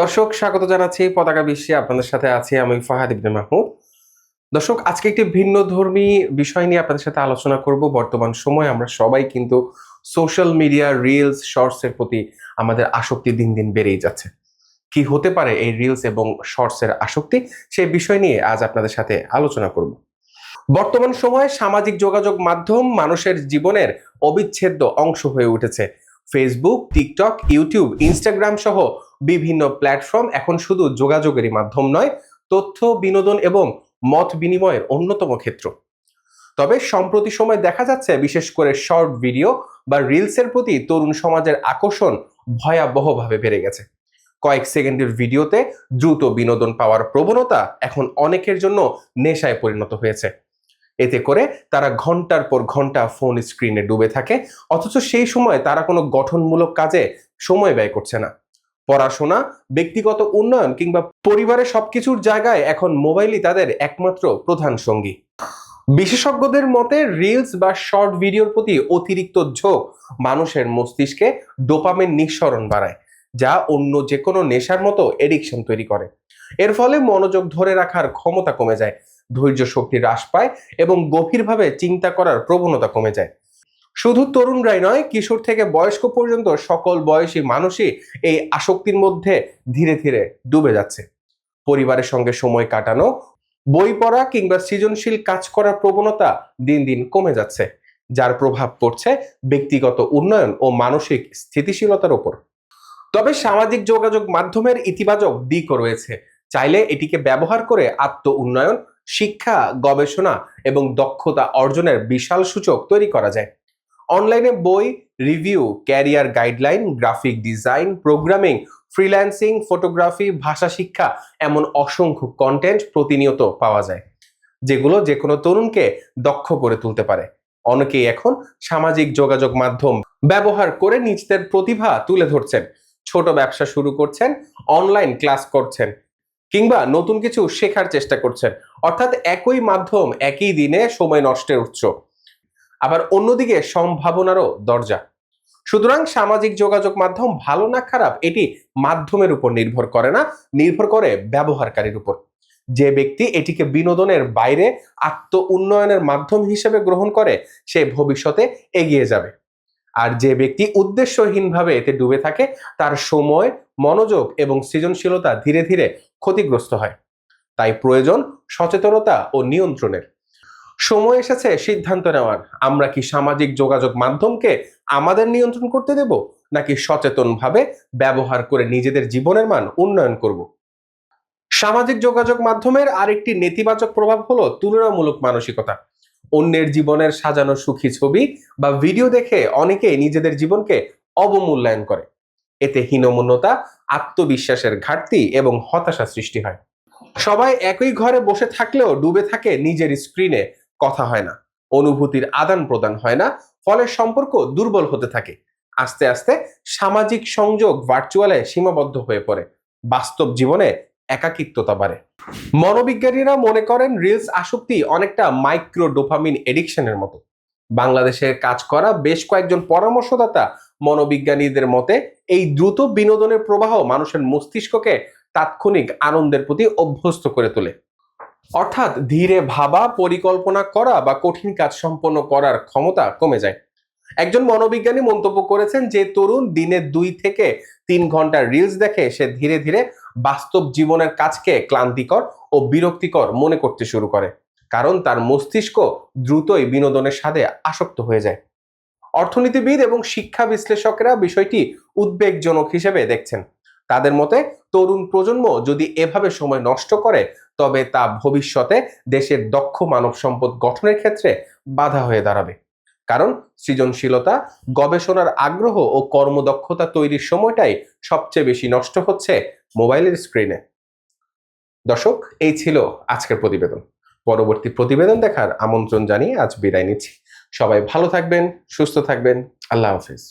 দর্শক, স্বাগত জানাচ্ছি পতাকা বিশ্বে। আপনাদের সাথে আছি আমি ফাহাদ ইবনে মাহমুদ। দর্শক, আজকে একটি ভিন্ন ধর্মী বিষয় নিয়ে আপনাদের সাথে আলোচনা করব। বর্তমান সময় আমরা সবাই কিন্তু সোশ্যাল মিডিয়া, রিলস শর্টস এর প্রতি আমাদের আসক্তি দিন দিন বেড়েই যাচ্ছে। কি হতে পারে এই রিলস এবং শর্টস এর আসক্তি? সেই বিষয় নিয়ে আজ আপনাদের সাথে আলোচনা করব। বর্তমান সময়ে সামাজিক যোগাযোগ মাধ্যম মানুষের জীবনের অবিচ্ছেদ্য অংশ হয়ে উঠেছে। ফেসবুক টিকটক ইউটিউব ইনস্টাগ্রাম সহ বিভিন্ন প্ল্যাটফর্ম এখন শুধু যোগাযোগেরই মাধ্যম নয়, তথ্য, বিনোদন এবং মত বিনিময়ের অন্যতম ক্ষেত্র। তবে সম্প্রতি সময় দেখা যাচ্ছে বিশেষ করে শর্ট ভিডিও বা রিলসের প্রতি তরুণ সমাজের আকর্ষণ ভয়াবহভাবে বেড়ে গেছে। কয়েক সেকেন্ডের ভিডিওতে দ্রুত বিনোদন পাওয়ার প্রবণতা এখন অনেকের জন্য নেশায় পরিণত হয়েছে। এতে করে তারা ঘণ্টার পর ঘণ্টা ফোন স্ক্রিনে ডুবে থাকে, অথচ সেই সময় তারা কোনো গঠনমূলক কাজে সময় ব্যয় করছে না। পড়াশোনা, ব্যক্তিগত উন্নয়ন কিংবা পরিবারের সবকিছুর জায়গায় এখন মোবাইলই তাদের একমাত্র প্রধান সঙ্গী। বিশেষজ্ঞদের মতে রিলস বা শর্ট ভিডিওর প্রতি অতিরিক্ত ঝোঁক মানুষের মস্তিষ্কে ডোপামের নিঃসরণ বাড়ায়, যা অন্য যে কোনো নেশার মতো এডিকশন তৈরি করে। এর ফলে মনোযোগ ধরে রাখার ক্ষমতা কমে যায় ধৈর্য শক্তি হ্রাস পায় এবং গভীরভাবে চিন্তা করার প্রবণতা কমে যায়। শুধু তরুণরাই নয়, কিশোর থেকে বয়স্ক পর্যন্ত সকল বয়সী মানুষই এই আসক্তির মধ্যে ধীরে ধীরে ডুবে যাচ্ছে। পরিবারের সঙ্গে সময় কাটানো, বই পড়া কিংবা সৃজনশীল কাজ করার প্রবণতা দিন দিন কমে যাচ্ছে, যার প্রভাব পড়ছে ব্যক্তিগত উন্নয়ন ও মানসিক স্থিতিশীলতার উপর তবে সামাজিক যোগাযোগ মাধ্যমের ইতিবাচক দিকও রয়েছে। চাইলে এটিকে ব্যবহার করে আত্ম উন্নয়ন শিক্ষা, গবেষণা এবং দক্ষতা অর্জনের বিশাল সূচক তৈরি করা যায়। অনলাইনে বই review career guideline graphic design programming freelancing photography ভাষা শিক্ষা, এমন অসংখ্য কন্টেন্ট প্রতিনিয়ত পাওয়া যায়, যেগুলো যে কোনো তরুণকে দক্ষ করে তুলতে পারে। অনেকেই এখন সামাজিক যোগাযোগ মাধ্যম ব্যবহার করে নিজেদের প্রতিভা তুলে ধরছেন, ছোট ব্যবসা শুরু করছেন অনলাইন ক্লাস করছেন, কিংবা নতুন কিছু শেখার চেষ্টা করছেন। অর্থাৎ একই মাধ্যম একই দিনে সময় নষ্টের উৎস। আবার অন্যদিকে সম্ভাবনারও দরজা। সুতরাং সামাজিক যোগাযোগ মাধ্যম ভালো না খারাপ, এটি মাধ্যমের উপর নির্ভর করে না, নির্ভর করে ব্যবহারকারীর উপর। যে ব্যক্তি এটিকে বিনোদনের বাইরে আত্ম উন্নয়নের মাধ্যম হিসেবে গ্রহণ করে, সে ভবিষ্যতে এগিয়ে যাবে। আর যে ব্যক্তি উদ্দেশ্যহীনভাবে এতে ডুবে থাকে, তার সময়, মনোযোগ এবং সৃজনশীলতা ধীরে ধীরে ক্ষতিগ্রস্ত হয়। তাই প্রয়োজন সচেতনতা ও নিয়ন্ত্রণের। সময় এসেছে সিদ্ধান্ত নেওয়ার। আমরা কি সামাজিক যোগাযোগ মাধ্যমকে আমাদের নিয়ন্ত্রণ করতে দেব, নাকি সচেতনভাবে ব্যবহার করে নিজেদের জীবনের মান উন্নয়ন করব? সামাজিক যোগাযোগ মাধ্যমের আরেকটি নেতিবাচক প্রভাব হলো তুলনামূলক মানসিকতা। অন্যের জীবনের সাজানো সুখী ছবি বা ভিডিও দেখে অনেকেই নিজেদের জীবনকে অবমূল্যায়ন করে। এতে হীনমন্যতা, আত্মবিশ্বাসের ঘাটতি এবং হতাশা সৃষ্টি হয়। সবাই একই ঘরে বসে থাকলেও ডুবে থাকে নিজের স্ক্রিনে কথা হয় না। অনুভূতির আদান প্রদান হয় না। ফলে সম্পর্ক দুর্বল হতে থাকে। আস্তে আস্তে সামাজিক সংযোগ ভার্চুয়ালে সীমাবদ্ধ হয়ে পড়ে। বাস্তব জীবনে একাকিত্বতা বাড়ে। মনোবিজ্ঞানীরা মনে করেন রিলস আসক্তি অনেকটা মাইক্রো ডোপামিন এডিকশনের মতো। বাংলাদেশের কাজ করা বেশ কয়েকজন পরামর্শদাতা মনোবিজ্ঞানীদের মতে, এই দ্রুত বিনোদনের প্রবাহ মানুষের মস্তিষ্ককে তাৎক্ষণিক আনন্দের প্রতি অভ্যস্ত করে তোলে। অর্থাৎ ধীরে ভাবা, পরিকল্পনা করা বা কঠিন কাজ সম্পন্ন করার ক্ষমতা কমে যায়। একজন মনোবিজ্ঞানী মন্তব্য করেছেন যে, তরুণ দিনে দুই থেকে তিন ঘণ্টা রিলস দেখে সে ধীরে ধীরে বাস্তব জীবনের কাজকে ক্লান্তিকর ও বিরক্তিকর মনে করতে শুরু করে। কারণ তার মস্তিষ্ক দ্রুতই বিনোদনের স্বাদে আসক্ত হয়ে যায়। অর্থনীতিবিদ এবং শিক্ষা বিশ্লেষকরা বিষয়টি উদ্বেগজনক হিসেবে দেখছেন। তাদের মতে তরুণ প্রজন্ম যদি এভাবে সময় নষ্ট করে, তবে তা ভবিষ্যতে দেশের দক্ষ মানব সম্পদ গঠনের ক্ষেত্রে বাধা হয়ে দাঁড়াবে। কারণ সৃজনশীলতা, গবেষণার আগ্রহ ও কর্মদক্ষতা তৈরির সময়টাই সবচেয়ে বেশি নষ্ট হচ্ছে মোবাইলের স্ক্রিনে। দর্শক, এই ছিল আজকের প্রতিবেদন। পরবর্তী প্রতিবেদন দেখার আমন্ত্রণ জানিয়ে আজ বিদায় নিচ্ছি। সবাই ভালো থাকবেন, সুস্থ থাকবেন। আল্লাহ হাফিজ।